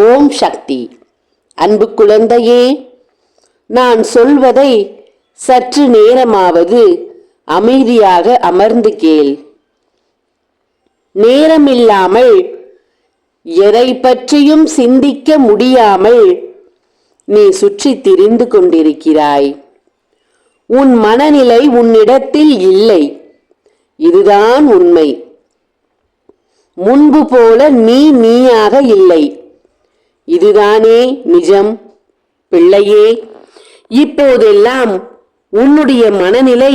ஓம் சக்தி. அன்பு குழந்தையே நான் சொல்வதை சற்று நேரமாவது அமைதியாக அமர்ந்து கேள். நேரமில்லாமல் எதை பற்றியும் சிந்திக்க முடியாமல் நீ சுற்றி திரிந்து கொண்டிருக்கிறாய். உன் மனநிலை உன்னிடத்தில் இல்லை. இதுதான் உண்மை. முன்பு போல நீ நீயாக இல்லை. இதுதானே நிஜம். பிள்ளையே இப்போதெல்லாம் உன்னுடைய மனநிலை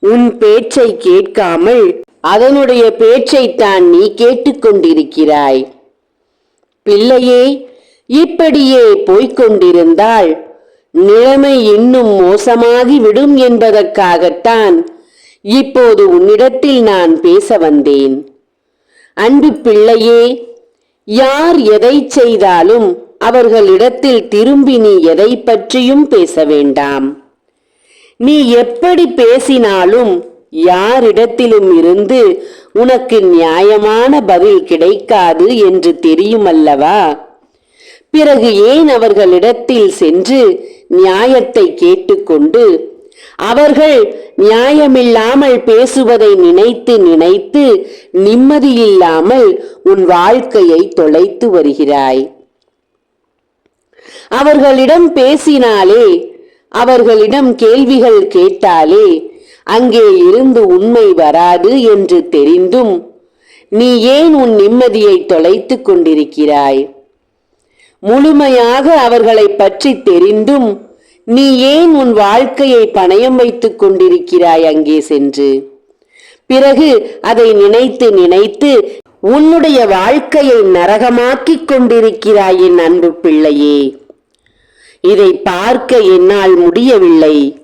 உன் பேச்சை கேட்காமல் அதனுடைய பேச்சைத்தான் நீ கேட்டுக்கொண்டிருக்கிறாய். பிள்ளையே இப்படியே போய்கொண்டிருந்தால் நிலைமை இன்னும் மோசமாகி விடும் என்பதற்காகத்தான் இப்போது உன்னிடத்தில் நான் பேச வந்தேன். அன்பு பிள்ளையே யார் எதை செய்தாலும் அவர்களிடத்தில் திரும்பி நீ எதை பற்றியும் பேச வேண்டாம். நீ எப்படி பேசினாலும் யாரிடத்திலும் இருந்து உனக்கு நியாயமான பதில் கிடைக்காது என்று தெரியுமல்லவா? பிறகு ஏன் அவர்களிடத்தில் சென்று நியாயத்தை கேட்டுக்கொண்டு அவர்கள் நியாயமில்லாமல் பேசுவதை நினைத்து நினைத்து நிம்மதியில்லாமல் உன் வாழ்க்கையை தொலைத்து வருகிறாய். அவர்களிடம் பேசினாலே அவர்களிடம் கேள்விகள் கேட்டாலே அங்கே இருந்து உண்மை வராது என்று தெரிந்தும் நீ ஏன் உன் நிம்மதியை தொலைத்துக் கொண்டிருக்கிறாய்? முழுமையாக அவர்களை பற்றி தெரிந்தும் நீ ஏன் உன் வாழ்க்கையை பணயம் வைத்துக் கொண்டிருக்கிறாய் அங்கே சென்று? பிறகு அதை நினைத்து நினைத்து உன்னுடைய வாழ்க்கையை நரகமாக்கிக் கொண்டிருக்கிறாய் என் அன்பு பிள்ளையே. இதை பார்க்க என்னால் முடியவில்லை.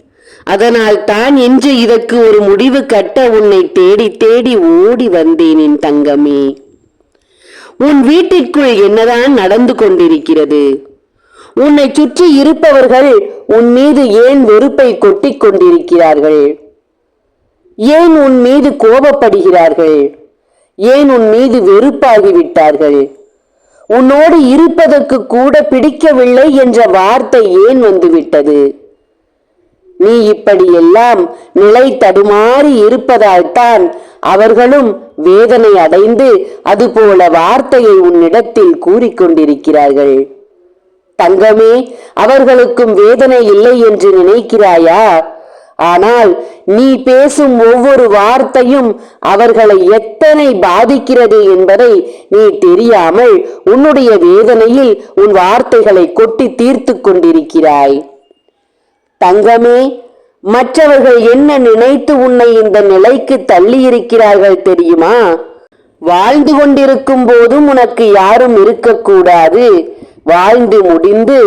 அதனால் தான் இன்று இதற்கு ஒரு முடிவு கட்ட உன்னை தேடி தேடி ஓடி வந்தேன் என் தங்கமே. உன் வீட்டிற்குள் என்னதான் நடந்து கொண்டிருக்கிறது? உன்னை சுற்றி இருப்பவர்கள் உன் மீது ஏன் வெறுப்பை கொட்டிக் கொண்டிருக்கிறார்கள்? ஏன் உன் மீது கோபப்படுகிறார்கள்? ஏன் உன் மீது வெறுப்பாகிவிட்டார்கள்? உன்னோடு இருப்பதற்கு கூட பிடிக்கவில்லை என்ற வார்த்தை ஏன் வந்துவிட்டது? நீ இப்படியெல்லாம் நிலை தடுமாறி இருப்பதால்தான் அவர்களும் வேதனை அடைந்து அதுபோல வார்த்தையை உன்னிடத்தில் கூறிக்கொண்டிருக்கிறார்கள் தங்கமே அவர்களுக்கும் வேதனை இல்லை என்று நினைக்கிறாயா? ஆனால் நீ பேசும் ஒவ்வொரு வார்த்தையும் அவர்களை எத்தனை பாதிக்கிறது என்பதை நீ தெரியாமல் உன்னுடைய வேதனையில் உன் வார்த்தைகளை கொட்டி தீர்த்து கொண்டிருக்கிறாய். தங்கமே மற்றவர்கள் என்ன நினைத்து உன்னை இந்த நிலைக்கு தள்ளி இருக்கிறார்கள் தெரியுமா? வாழ்ந்து கொண்டிருக்கும் போதும் உனக்கு யாரும் இருக்கக்கூடாது. வாழ்ந்து முடிந்து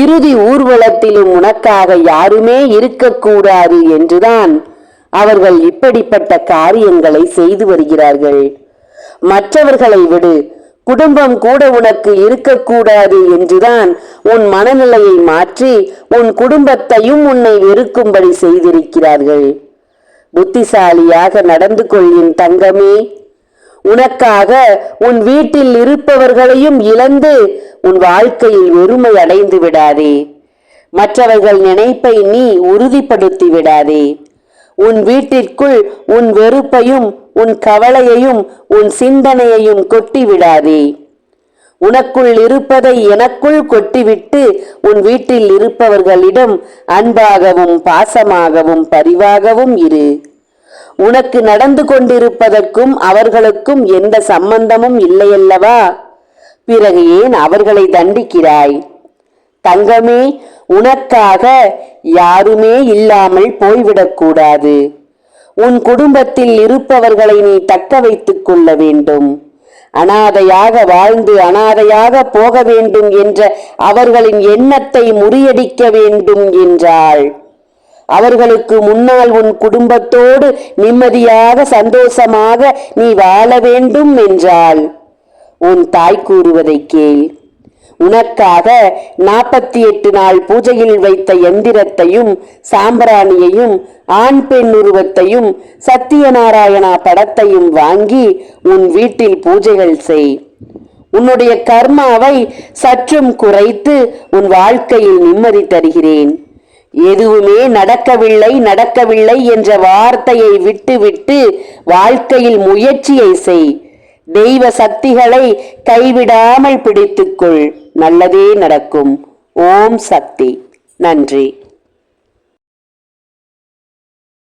இறுதி ஊர்வலத்திலும் உனக்காக யாருமே இருக்கக்கூடாது என்றுதான் அவர்கள் இப்படிப்பட்ட காரியங்களை செய்து வருகிறார்கள். மற்றவர்களை விடு. குடும்பம் கூட உனக்கு இருக்கக்கூடாது என்றுதான் உன் மனநிலையை மாற்றி உன் குடும்பத்தையும் உன்னை வெறுக்கும்படி செய்திருக்கிறார்கள். புத்திசாலியாக நடந்து கொள்ளின் தங்கமே உனக்காக உன் வீட்டில் இருப்பவர்களையும் இழந்து உன் வாழ்க்கையில் வெறுமை அடைந்து விடாதே. மற்றவர்கள் நினைப்பை நீ உறுதிப்படுத்தி விடாதே. உன் வீட்டிற்குள் உன் வெறுப்பையும் உன் கவலையையும் உன் சிந்தனையையும் கொட்டி விடாதே. உனக்குள் இருப்பதை எனக்குள் கொட்டிவிட்டு உன் வீட்டில் இருப்பவர்களிடம் அன்பாகவும் பாசமாகவும் பரிவாகவும் இரு. உனக்கு நடந்து கொண்டிருப்பதற்கும் அவர்களுக்கும் எந்த சம்பந்தமும் இல்லையல்லவா? பிறகு ஏன் அவர்களை தண்டிக்கிறாய்? தங்கமே உனக்காக யாருமே இல்லாமல் போய்விடக்கூடாது உன் குடும்பத்தில் இருப்பவர்களை நீ தக்க வைத்துக் கொள்ள வேண்டும். அனாதையாக வாழ்ந்து அனாதையாக போக வேண்டும் என்ற அவர்களின் எண்ணத்தை முறியடிக்க வேண்டும் என்றாள். அவர்களுக்கு முன்னால் உன் குடும்பத்தோடு நிம்மதியாக சந்தோஷமாக நீ வாழ வேண்டும் என்றாள். உன் தாய் கூறுவதை கேள். உனக்காக நாற்பத்தி எட்டு நாள் பூஜையில் வைத்த எந்திரத்தையும் சாம்பிராணியையும் ஆண் பெண் உருவத்தையும் சத்தியநாராயணா படத்தையும் வாங்கி உன் வீட்டில் பூஜைகள் செய். உன்னுடைய கர்மாவை சற்றும் குறைத்து உன் வாழ்க்கையில் நிம்மதி தருகிறேன். எதுவுமே நடக்கவில்லை நடக்கவில்லை என்ற வார்த்தையை விட்டுவிட்டு வாழ்க்கையில் முயற்சியை செய். தெய்வ சக்திகளை கைவிடாமல் பிடித்துக்கொள். நல்லதே நடக்கும். ஓம் சக்தி. நன்றி.